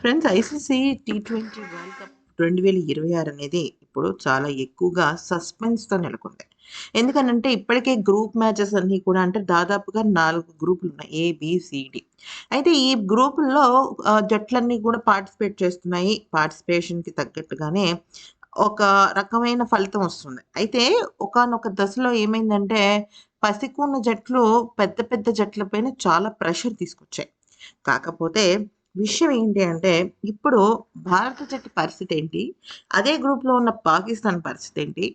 Friends ICC T twenty world cup రెండు వేల ఇరవై ఆరు అనేది ఇప్పుడు చాలా ఎక్కువగా సస్పెన్స్తో నెలకొంది. ఎందుకనంటే ఇప్పటికే గ్రూప్ మ్యాచెస్ అన్నీ కూడా అంటే దాదాపుగా నాలుగు గ్రూపులు ఉన్నాయి ఏబిసిడి అయితే ఈ గ్రూపుల్లో జట్లన్నీ కూడా పార్టిసిపేట్ చేస్తున్నాయి. పార్టిసిపేషన్కి తగ్గట్టుగానే ఒక రకమైన ఫలితం వస్తుంది. అయితే ఒకానొక దశలో ఏమైందంటే పసికున్న జట్లు పెద్ద పెద్ద జట్లపైన చాలా ప్రెషర్ తీసుకొచ్చాయి. కాకపోతే విషయం ఏంటి అంటే ఇప్పుడు భారత జట్టు పరిస్థితి ఏంటి? అదే గ్రూప్లో ఉన్న పాకిస్తాన్ పరిస్థితి ఏంటి?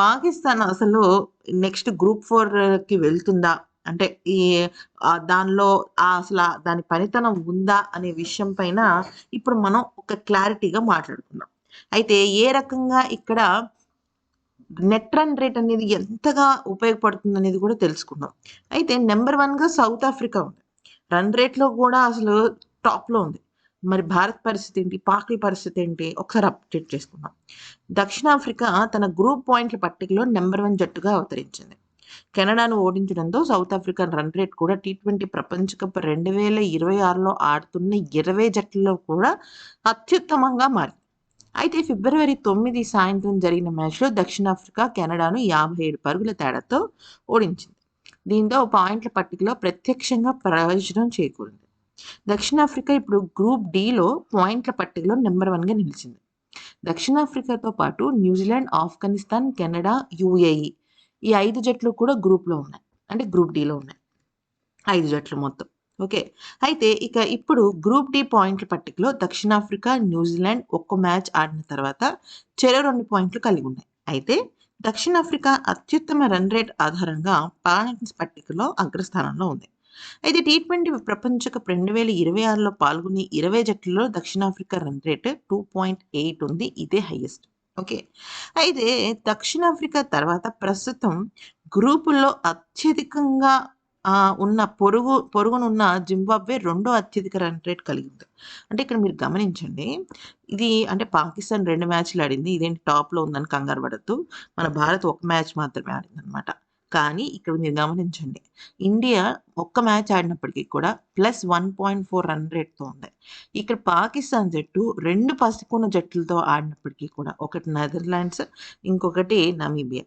పాకిస్తాన్ అసలు నెక్స్ట్ గ్రూప్ ఫోర్కి వెళ్తుందా? అంటే ఈ దానిలో అసలు దాని పనితనం ఉందా అనే విషయం పైన ఇప్పుడు మనం ఒక క్లారిటీగా మాట్లాడుకుందాం. అయితే ఏ రకంగా ఇక్కడ నెట్ రన్ రేట్ అనేది ఎంతగా ఉపయోగపడుతుంది అనేది కూడా తెలుసుకుందాం. అయితే నెంబర్ వన్గా సౌత్ ఆఫ్రికా ఉంది. రన్ రేట్లో కూడా అసలు టాప్లో ఉంది. మరి భారత్ పరిస్థితి ఏంటి? పాకిల్ పరిస్థితి ఏంటి? ఒకసారి అప్డేట్ చేసుకుందాం. దక్షిణాఫ్రికా తన గ్రూప్ పాయింట్ల పట్టికలో నెంబర్ వన్ జట్టుగా అవతరించింది. కెనడాను ఓడించడంతో సౌత్ ఆఫ్రికన్ రన్ రేట్ కూడా టీ ట్వంటీ ప్రపంచ కప్ రెండు వేల ఇరవై ఆరులో ఆడుతున్న ఇరవై జట్లలో కూడా అత్యుత్తమంగా మారింది. అయితే ఫిబ్రవరి తొమ్మిది సాయంత్రం జరిగిన మ్యాచ్లో దక్షిణాఫ్రికా కెనడాను యాభై ఏడు పరుగుల తేడాతో ఓడించింది. దీంతో పాయింట్ల పట్టికలో ప్రత్యక్షంగా ప్రయోజనం చేకూరింది. దక్షిణాఫ్రికా ఇప్పుడు గ్రూప్ డిలో పాయింట్ల పట్టికలో నెంబర్ వన్గా నిలిచింది. దక్షిణాఫ్రికాతో పాటు న్యూజిలాండ్ ఆఫ్ఘనిస్తాన్ కెనడా యుఏఈ ఈ ఐదు జట్లు కూడా గ్రూప్లో ఉన్నాయి. అంటే గ్రూప్ డిలో ఉన్నాయి. ఐదు జట్లు మొత్తం. ఓకే? అయితే ఇక ఇప్పుడు గ్రూప్ డి పాయింట్ల పట్టికలో దక్షిణాఫ్రికా న్యూజిలాండ్ ఒక్క మ్యాచ్ ఆడిన తర్వాత చెరో రెండు పాయింట్లు కలిగి ఉన్నాయి. అయితే దక్షిణాఫ్రికా అత్యుత్తమ రన్ రేట్ ఆధారంగా పాయింట్స్ పట్టికలో అగ్రస్థానంలో ఉంది. అయితే టీ ట్వంటీ ప్రపంచ కప్ రెండు వేల ఇరవై ఆరులో పాల్గొని ఇరవై జట్లలో దక్షిణాఫ్రికా run rate two point eight ఉంది. ఇదే హైయెస్ట్ ఓకే అయితే దక్షిణాఫ్రికా తర్వాత ప్రస్తుతం గ్రూపుల్లో అత్యధికంగా ఆ, ఉన్న పొరుగు పొరుగునున్న జింబాబ్వే రెండో అత్యధిక రన్ రేట్ కలిగి ఉంది. అంటే ఇక్కడ మీరు గమనించండి. ఇది అంటే పాకిస్తాన్ రెండు మ్యాచ్లు ఆడింది. ఇదేంటి టాప్లో ఉందని కంగారు పడద్దు. మన భారత్ ఒక మ్యాచ్ మాత్రమే ఆడింది అనమాట కానీ ఇక్కడ మీరు గమనించండి. ఇండియా ఒక్క మ్యాచ్ ఆడినప్పటికీ కూడా plus one point four run రేట్తో ఉంది. ఇక్కడ పాకిస్తాన్ జట్టు రెండు పసుకున్న జట్లతో ఆడినప్పటికీ కూడా ఒకటి నెదర్లాండ్స్ ఇంకొకటి నమీబియా.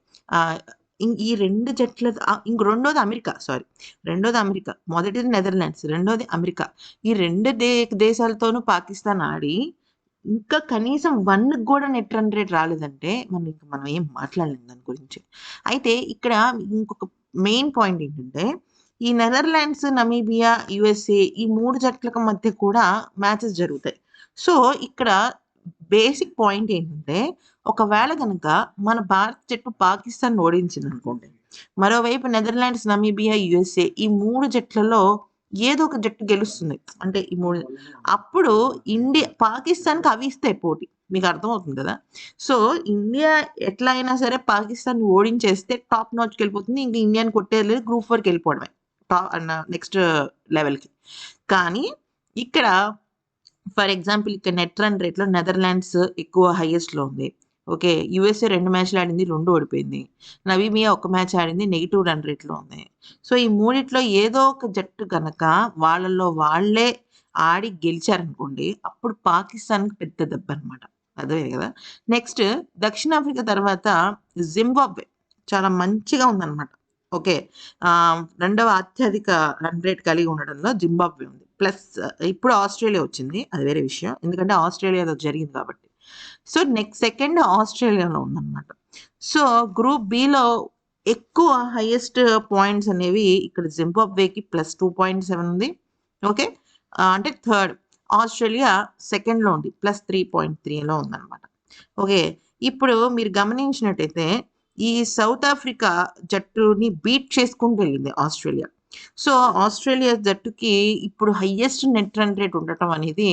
ఈ రెండు జట్ల ఇంక రెండోది అమెరికా సారీ. రెండోది అమెరికా మొదటిది నెదర్లాండ్స్ రెండోది అమెరికా. ఈ రెండు దే దేశాలతోనూ పాకిస్తాన్ ఆడి ఇంకా కనీసం వన్ కూడా నెట్ రన్ రేట్ రాలేదంటే మనం ఇంకా మనం ఏం మాట్లాడలేం దాని గురించి. అయితే ఇక్కడ ఇంకొక మెయిన్ పాయింట్ ఏంటంటే ఈ నెదర్లాండ్స్ నమీబియా యుఎస్ఏ ఈ మూడు జట్లకు మధ్య కూడా మ్యాచెస్ జరుగుతాయి. సో ఇక్కడ బేసిక్ పాయింట్ ఏంటంటే ఒకవేళ కనుక మన భారత జట్టు పాకిస్తాన్ ఓడించింది అనుకోండి మరోవైపు నెదర్లాండ్స్ నమీబియా యుఎస్ఏ ఈ మూడు జట్లలో ఏదో ఒక జట్టు గెలుస్తుంది. అంటే ఈ మూడు అప్పుడు ఇండియా పాకిస్తాన్కి అవి ఇస్తాయి పోటీ. మీకు అర్థమవుతుంది కదా? సో ఇండియా ఎట్లా అయినా సరే పాకిస్తాన్ ఓడించేస్తే టాప్ నాచ్కి వెళ్ళిపోతుంది. ఇంకా ఇండియాని కొట్టేది లేదు. గ్రూప్ వరకు వెళ్ళిపోవడమే. టాప్ నెక్స్ట్ లెవెల్కి కానీ ఇక్కడ ఫర్ ఎగ్జాంపుల్ ఇక్కడ నెట్ రన్ రేట్లో నెదర్లాండ్స్ ఎక్కువ హైయెస్ట్లో ఉంది. ఓకే యుఎస్ఏ రెండు మ్యాచ్లు ఆడింది రెండు ఓడిపోయింది. నవీమియా ఒక మ్యాచ్ ఆడింది నెగిటివ్ రన్ రేట్లో ఉంది. సో ఈ మూడిట్లో ఏదో ఒక జట్టు కనుక వాళ్ళల్లో వాళ్ళే ఆడి గెలిచారనుకోండి అప్పుడు పాకిస్తాన్కి పెద్ద దెబ్బ అనమాట అదే కదా? నెక్స్ట్ దక్షిణాఫ్రికా తర్వాత జింబాబ్వే చాలా మంచిగా ఉందన్నమాట. ఓకే రెండవ అత్యధిక రన్ రేట్ కలిగి ఉండడంలో జింబాబ్వే ఉంది. ప్లస్ ఇప్పుడు ఆస్ట్రేలియా వచ్చింది అది వేరే విషయం. ఎందుకంటే ఆస్ట్రేలియాలో జరిగింది కాబట్టి. సో నెక్స్ట్ సెకండ్ ఆస్ట్రేలియాలో ఉందన్నమాట. సో గ్రూప్ బిలో ఎక్కువ హైయెస్ట్ పాయింట్స్ అనేవి ఇక్కడ జింబాబ్వేకి ప్లస్ టూ పాయింట్ సెవెన్ ఉంది. ఓకే అంటే థర్డ్ ఆస్ట్రేలియా సెకండ్లో ఉంది ప్లస్ త్రీ పాయింట్ త్రీలో ఉందన్నమాట. ఓకే ఇప్పుడు మీరు గమనించినట్టయితే ఈ సౌత్ ఆఫ్రికా జట్టుని బీట్ చేసుకుంటూ వెళ్ళింది ఆస్ట్రేలియా సో ఆస్ట్రేలియా జట్టుకి ఇప్పుడు హయ్యెస్ట్ నెట్ రన్ రేట్ ఉండటం అనేది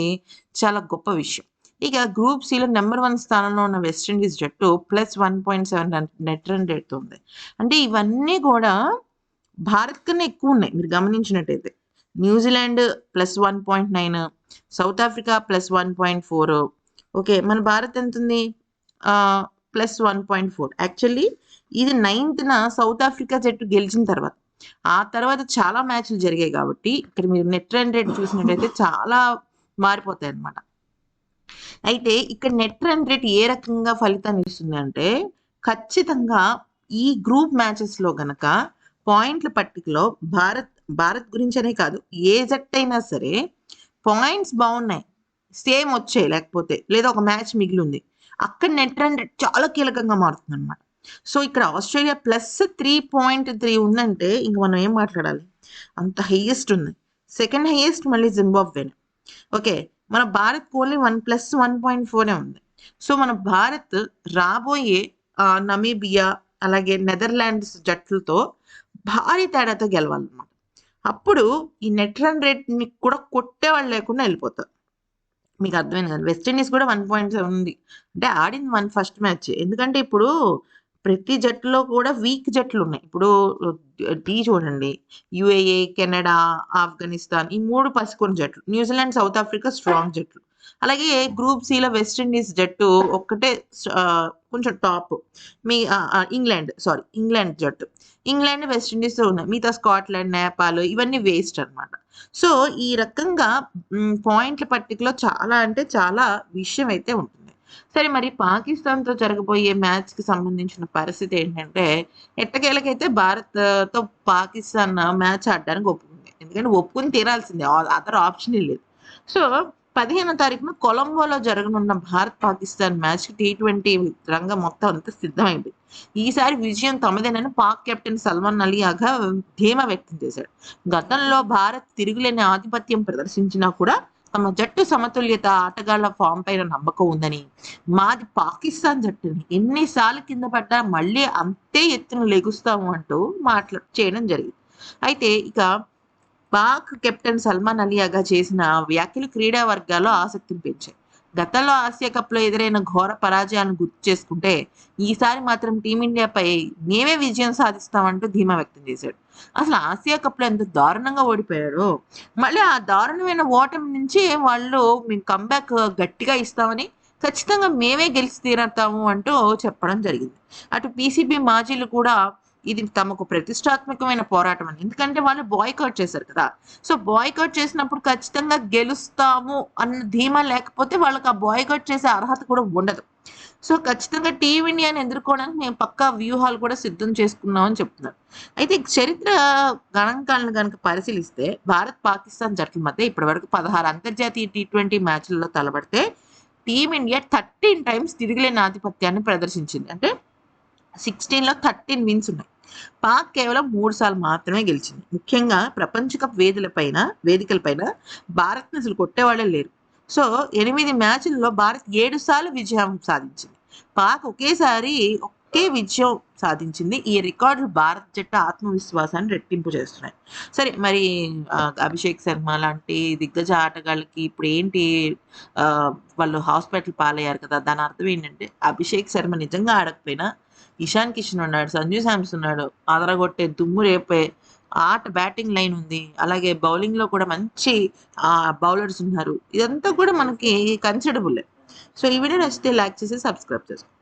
చాలా గొప్ప విషయం. ఇక గ్రూప్ సిలో నెంబర్ వన్ స్థానంలో ఉన్న వెస్టిండీస్ జట్టు plus one point seven net run రేట్తో ఉంది అంటే ఇవన్నీ కూడా భారత్ కన్నా ఎక్కువ ఉన్నాయి మీరు గమనించినట్టయితే. New Zealand plus one point nine south Africa plus one point four okay మన భారత్ ఎంత ఉంది plus one point four actually ఇది నైన్త్న సౌత్ ఆఫ్రికా జట్టు గెలిచిన తర్వాత. ఆ తర్వాత చాలా మ్యాచ్లు జరిగాయి కాబట్టి ఇక్కడ మీరు నెట్ రన్ రేట్ చూసినట్టయితే చాలా మారిపోతాయి అన్నమాట అయితే ఇక్కడ నెట్ రన్ రేట్ ఏ రకంగా ఫలితాన్ని ఇస్తుంది అంటే ఖచ్చితంగా ఈ గ్రూప్ మ్యాచెస్లో గనక పాయింట్ల పట్టికలో భారత్ భారత్ గురించనే కాదు ఏ జట్టు అయినా సరే పాయింట్స్ బాగున్నాయి. సేమ్ వచ్చాయి లేకపోతే లేదా ఒక మ్యాచ్ మిగిలి ఉంది అక్కడ నెట్ రన్ రేట్ చాలా కీలకంగా మారుతుంది అనమాట సో ఇక్కడ Australia plus three point three ఉందంటే ఇంక మనం ఏం మాట్లాడాలి? అంత హైయెస్ట్ ఉంది. సెకండ్ హైయెస్ట్ మళ్ళీ జింబాబ్వేనే ఓకే మన Bharat only one plus one point ఫోరే ఉంది. సో మన భారత్ రాబోయే నమీబియా అలాగే నెదర్లాండ్స్ జట్లతో భారీ తేడాతో గెలవాలన్నమాట. అప్పుడు ఈ నెట్ రన్ రేట్ని కూడా కొట్టేవాళ్ళు లేకుండా వెళ్ళిపోతారు. మీకు అర్థమైంది కదా వెస్టిండీస్ కూడా వన్ పాయింట్ సెవెన్ ఉంది. అంటే ఆడింది వన్ ఫస్ట్ మ్యాచ్ ఎందుకంటే ఇప్పుడు ప్రతి జట్టులో కూడా వీక్ జట్లు ఉన్నాయి ఇప్పుడు టీ చూడండి. యుఏఏ కెనడా ఆఫ్ఘనిస్తాన్ ఈ మూడు పసుకొని జట్లు. న్యూజిలాండ్ సౌత్ ఆఫ్రికా స్ట్రాంగ్ జట్లు. అలాగే గ్రూప్ సిలో వెస్టిండీస్ జట్టు ఒక్కటే కొంచెం టాప్. మీ ఇంగ్లాండ్ సారీ ఇంగ్లాండ్ జట్టు. ఇంగ్లాండ్ వెస్టిండీస్ ఉన్నాయి. మిగతా స్కాట్లాండ్ నేపాల్ ఇవన్నీ వేస్ట్ అన్నమాట. సో ఈ రకంగా పాయింట్ల పట్టికలో చాలా అంటే చాలా విషయం అయితే ఉంటుంది. సరే మరి పాకిస్తాన్తో జరగబోయే మ్యాచ్కి సంబంధించిన పరిస్థితి ఏంటంటే ఎట్టకేలకైతే భారత్తో పాకిస్తాన్ మ్యాచ్ ఆడడానికి ఒప్పుకుంది. ఎందుకంటే ఒప్పుకుని తీరాల్సిందే అదర్ ఆప్షన్ లేదు. సో పదిహేనో తారీఖున కొలంబోలో జరగనున్న Bharat Pakistan match T twenty రంగం మొత్తం అంతా సిద్ధమైంది. ఈసారి విజయం తమదేనని పాక్ కెప్టెన్ సల్మాన్ అలీ ఆగా ధీమా వ్యక్తం చేశాడు. గతంలో భారత్ తిరుగులేని ఆధిపత్యం ప్రదర్శించినా కూడా తమ జట్టు సమతుల్యత ఆటగాళ్ళ ఫామ్ పైన నమ్మకం ఉందని మాది పాకిస్తాన్ జట్టుని ఎన్నిసార్లు కింద పడ్డా మళ్ళీ అంతే ఎత్తున లెగుస్తాము అంటూ మాట్లా చేయడం జరిగింది. అయితే ఇక పాక్ కెప్టెన్ సల్మాన్ అలియాగా చేసిన వ్యాఖ్యలు క్రీడా వర్గాల్లో ఆసక్తిని పెంచాయి. గతంలో ఆసియా కప్లో ఎదురైన ఘోర పరాజయాలను గుర్తు చేసుకుంటే ఈసారి మాత్రం టీమిండియాపై మేమే విజయం సాధిస్తామంటూ ధీమా వ్యక్తం చేశాడు. అసలు ఆసియా కప్లో ఎంత దారుణంగా ఓడిపోయాడో. మళ్ళీ ఆ దారుణమైన ఓటమి నుంచి వాళ్ళు మేము కంబ్యాక్ గట్టిగా ఇస్తామని ఖచ్చితంగా మేమే గెలిచి తీరతాము అంటూ చెప్పడం జరిగింది. అటు పీసీబీ మాజీలు కూడా ఇది తమకు ప్రతిష్టాత్మకమైన పోరాటం అని. ఎందుకంటే వాళ్ళు బాయ్కౌట్ చేశారు కదా. సో బాయ్కౌట్ చేసినప్పుడు ఖచ్చితంగా గెలుస్తాము అన్న ధీమా లేకపోతే వాళ్ళకి ఆ బాయ్కౌట్ చేసే అర్హత కూడా ఉండదు. సో ఖచ్చితంగా టీమిండియాని ఎదుర్కోవడానికి మేము పక్కా వ్యూహాలు కూడా సిద్ధం చేసుకున్నామని చెప్తున్నారు. అయితే చరిత్ర గణాంకాలను కనుక పరిశీలిస్తే భారత్ పాకిస్తాన్ జట్ల మధ్య ఇప్పటివరకు పదహారు అంతర్జాతీయ టీ ట్వంటీ మ్యాచ్లలో తలబడితే టీమిండియా థర్టీన్ టైమ్స్ తిరిగిలేని ఆధిపత్యాన్ని ప్రదర్శించింది. అంటే సిక్స్టీన్లో థర్టీన్ విన్స్ ఉన్నాయి. పాక్ కేవలం మూడు సార్లు మాత్రమే గెలిచింది. ముఖ్యంగా ప్రపంచ కప్ వేదికలపైన వేదికలపైన భారత్ని అసలు కొట్టేవాళ్ళే లేరు. సో ఎనిమిది మ్యాచ్ల్లో భారత్ ఏడు సార్లు విజయం సాధించింది. పాక్ ఒకేసారి ఒకే విజయం సాధించింది. ఈ రికార్డులు భారత జట్టు ఆత్మవిశ్వాసాన్ని రెట్టింపు చేస్తున్నాయి. సరే మరి అభిషేక్ శర్మ లాంటి దిగ్గజ ఆటగాళ్ళకి ఇప్పుడు ఏంటి వాళ్ళు హాస్పిటల్ పాలయ్యారు కదా దాని అర్థం ఏంటంటే అభిషేక్ శర్మ నిజంగా ఆడకపోయినా ఇషాన్ కిషన్ ఉన్నాడు సంజు శాంసన్ ఉన్నాడు అదరగొట్టే దుమ్ము రేపే ఆట బ్యాటింగ్ లైన్ ఉంది అలాగే బౌలింగ్లో కూడా మంచి బౌలర్స్ ఉన్నారు. ఇదంతా కూడా మనకి కన్సిడరబుల్ సో ఈ వీడియో నచ్చితే లైక్ చేసి సబ్స్క్రైబ్ చేసుకోండి.